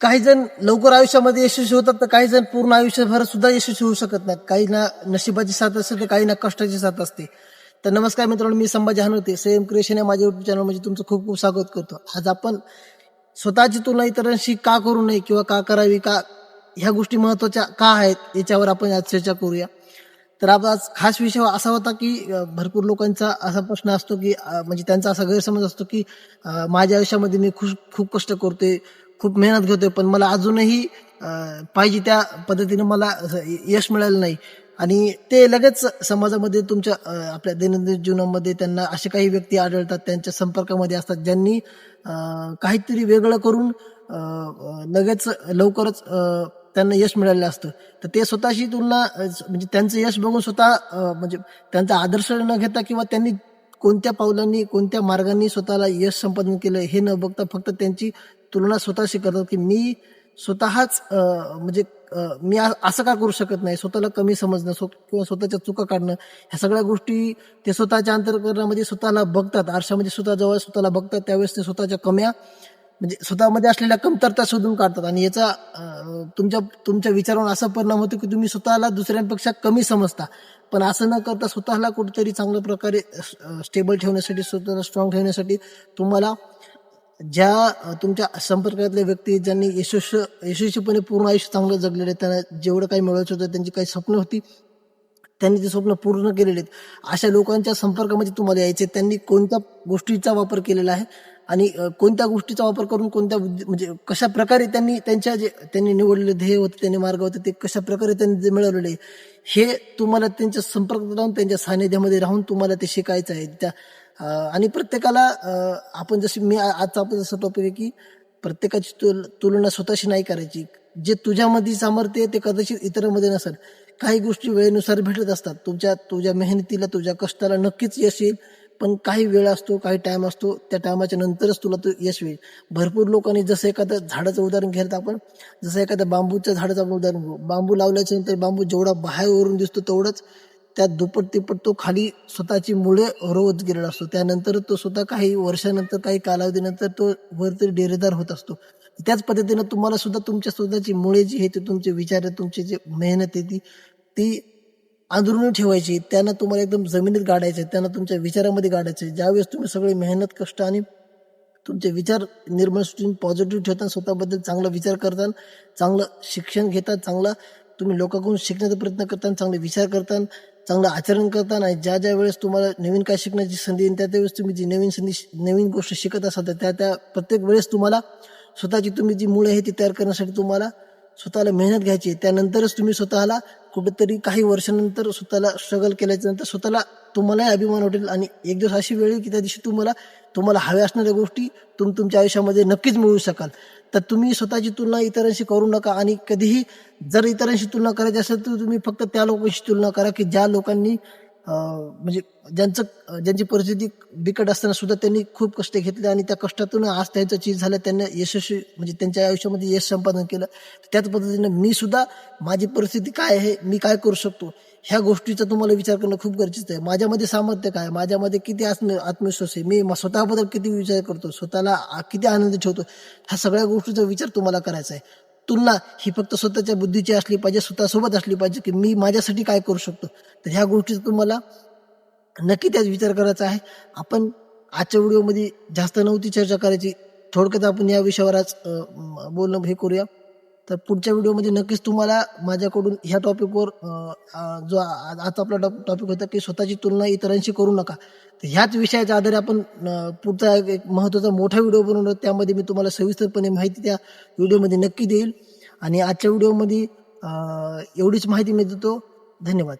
काही जण लवकर आयुष्यामध्ये यशस्वी होतात तर काही जण पूर्ण आयुष्यभर सुद्धा यशस्वी होऊ शकत नाहीत. काही ना नशिबाची साथ असते तर काही ना कष्टाची साथ असते. तर नमस्कार मित्रांनो मी संभाजी हनवते सेम क्रिएशन या माझ्या युट्यूब चॅनलमध्ये तुमचं खूप खूप स्वागत करतो. आज आपण स्वतःची तुलना इतरांशी का करू नये किंवा का करावी का ह्या गोष्टी महत्त्वाच्या का आहेत याच्यावर आपण आज चर्चा करूया. तर आज खास विषय असा होता की भरपूर लोकांचा असा प्रश्न असतो की म्हणजे त्यांचा असा गैरसमज असतो की माझ्या आयुष्यामध्ये मी खूप खूप कष्ट करतोय खूप मेहनत घेतोय पण मला अजूनही पाहिजे त्या पद्धतीने मला यश मिळालं नाही. आणि ते लगेच समाजामध्ये तुमच्या आपल्या दैनंदिन जीवनामध्ये त्यांना असे काही व्यक्ती आढळतात त्यांच्या संपर्कामध्ये असतात ज्यांनी काहीतरी वेगळं करून लगेच लवकरच त्यांना यश मिळालेलं असतं. तर ते स्वतःशी तुलना म्हणजे त्यांचं यश बघून स्वतः म्हणजे त्यांचा आदर्श न घेता किंवा त्यांनी कोणत्या पावलांनी कोणत्या मार्गांनी स्वतःला यश संपादन केलं हे न बघता फक्त त्यांची तुलना स्वतःशी करतात की मी स्वतःच म्हणजे मी असं का करू शकत नाही? स्वतःला कमी समजणं किंवा स्वतःच्या चुका काढणं ह्या सगळ्या गोष्टी ते स्वतःच्या अंतर्करणामध्ये स्वतःला बघतात. आरशामध्ये स्वतः जवळ स्वतःला बघतात त्यावेळेस ते स्वतःच्या कम्या म्हणजे स्वतःमध्ये असलेल्या कमतरता शोधून काढतात. आणि याचा तुमच्या तुमच्या विचारावर असा परिणाम होतो की तुम्ही स्वतःला दुसऱ्यांपेक्षा कमी समजता. पण असं न करता स्वतःला कुठेतरी चांगल्या प्रकारे स्टेबल ठेवण्यासाठी स्वतःला स्ट्रॉंग ठेवण्यासाठी तुम्हाला ज्या तुमच्या संपर्कातल्या व्यक्ती ज्यांनी यशस्व यशस्वीपणे पूर्ण आयुष्य चांगलं जगलेलं आहे त्यांना जेवढं काही मिळवायचं होतं त्यांची काही स्वप्न होती त्यांनी ते स्वप्न पूर्ण केलेले आहेत. अशा लोकांच्या संपर्कामध्ये तुम्हाला यायचे त्यांनी कोणत्या गोष्टीचा वापर केलेला आहे आणि कोणत्या गोष्टीचा वापर करून कोणत्या म्हणजे कशा प्रकारे त्यांनी त्यांच्या जे त्यांनी निवडलेले ध्येय होते त्यांनी मार्ग होते ते कशा प्रकारे त्यांनी जे मिळवलेले आहे, हे तुम्हाला त्यांच्या संपर्कात राहून त्यांच्या सानिध्यामध्ये राहून तुम्हाला ते शिकायचं आहे. त्या आणि प्रत्येकाला आपण जशी मी आज आजचा जसं टॉपिक आहे की प्रत्येकाची तुल तुलना स्वतःशी नाही करायची. जे तुझ्यामध्ये सामर्थ्य ते कदाचित इतरांमध्ये नसेल. काही गोष्टी वेळेनुसार भेटत असतात. तुमच्या तुझ्या मेहनतीला तुझ्या कष्टाला नक्कीच यश येईल पण काही वेळ असतो काही टाईम असतो त्या टायमाच्या नंतरच तुला तो यश होईल भरपूर लोकांनी जसं एखादं झाडाचं उदाहरण घेत आपण जसं एखाद्या बांबूच्या झाडाचं आपण उदाहरण घेऊ. बांबू लावल्याच्या नंतर बांबू जेवढा बाहेरवरून दिसतो तेवढंच त्यात दुप्पट तिप्पट तो खाली स्वतःची मुळे रोवत गेलेला असतो. त्यानंतर तो स्वतः काही वर्षानंतर काही कालावधीनंतर तो वरती डेरेदार होत असतो. त्याच पद्धतीनं तुम्हाला सुद्धा तुमच्या स्वतःची मुळे जी आहे ते तुमचे विचार आहे तुमची जी मेहनत आहे ती ती अंदरून ठेवायची. त्यांना तुम्हाला एकदम जमिनीत गाडायचे त्यांना तुमच्या विचारामध्ये गाडायचे आहे ज्यावेळेस तुम्ही सगळे मेहनत कष्ट आणि तुमचे विचार निर्मळ सुटून पॉझिटिव्ह ठेवताना स्वतःबद्दल चांगला विचार करताना चांगलं शिक्षण घेतात चांगला तुम्ही लोकांकडून शिकण्याचा प्रयत्न करताना चांगले विचार करताना चांगलं आचरण करताना ज्या ज्या वेळेस तुम्हाला नवीन काय शिकण्याची संधी येईल त्या त्यावेळेस तुम्ही जी नवीन संधी नवीन गोष्ट शिकत असाल तर त्या त्या प्रत्येक वेळेस तुम्हाला स्वतःची तुम्ही जी मुळे आहे ती तयार करण्यासाठी तुम्हाला स्वतःला मेहनत घ्यायची. त्यानंतरच तुम्ही स्वतःला कुठेतरी काही वर्षानंतर स्वतःला स्ट्रगल केल्याच्यानंतर स्वतःला तुम्हालाही अभिमान वाटेल आणि एक दिवस अशी वेळ की त्या दिवशी तुम्हाला तुम्हाला हव्या असणाऱ्या गोष्टी तुम तुमच्या आयुष्यामध्ये नक्कीच मिळू शकाल. तर तुम्ही स्वतःची तुलना इतरांशी करू नका आणि कधीही जर इतरांशी तुलना करायची असेल तर तुम्ही फक्त त्या लोकांशी तुलना करा की ज्या लोकांनी म्हणजे ज्यांचं ज्यांची परिस्थिती बिकट असताना सुद्धा त्यांनी खूप कष्ट घेतले आणि त्या कष्टातून आज त्यांचं चीज झालं त्यांना यशस्वी म्हणजे त्यांच्या आयुष्यामध्ये यश संपादन केलं. त्याच पद्धतीनं मी सुद्धा माझी परिस्थिती काय आहे मी काय करू शकतो? ह्या गोष्टीचा तुम्हाला विचार करणं खूप गरजेचं आहे. माझ्यामध्ये सामर्थ्य काय माझ्यामध्ये किती आत्म आत्मविश्वास आहे? मी स्वतःबद्दल किती विचार करतो? स्वतःला आ- किती आनंद ठेवतो? ह्या सगळ्या गोष्टीचा विचार तुम्हाला करायचा आहे. तुलना ही फक्त स्वतःच्या बुद्धीची असली पाहिजे स्वतःसोबत असली पाहिजे की मी माझ्यासाठी काय करू शकतो? तर ह्या गोष्टीचा तुम्हाला नक्की त्याच विचार करायचा आहे. आपण आजच्या व्हिडिओमध्ये जास्त नव्हती चर्चा करायची. थोडक्यात आपण या विषयावर आज बोलणं हे करूया. तर पुढच्या व्हिडिओमध्ये नक्कीच तुम्हाला माझ्याकडून ह्या टॉपिकवर जो आ- आजचा आपला टॉपिक होता की स्वतःची तुलना इतरांशी करू नका. तर ह्याच विषयाच्या आधारे आपण पुढचा एक महत्त्वाचा मोठा व्हिडिओ बनवलो त्यामध्ये मी तुम्हाला सविस्तरपणे माहिती त्या व्हिडिओमध्ये नक्की देईल. आणि आजच्या व्हिडिओमध्ये एवढीच माहिती मी देतो. धन्यवाद.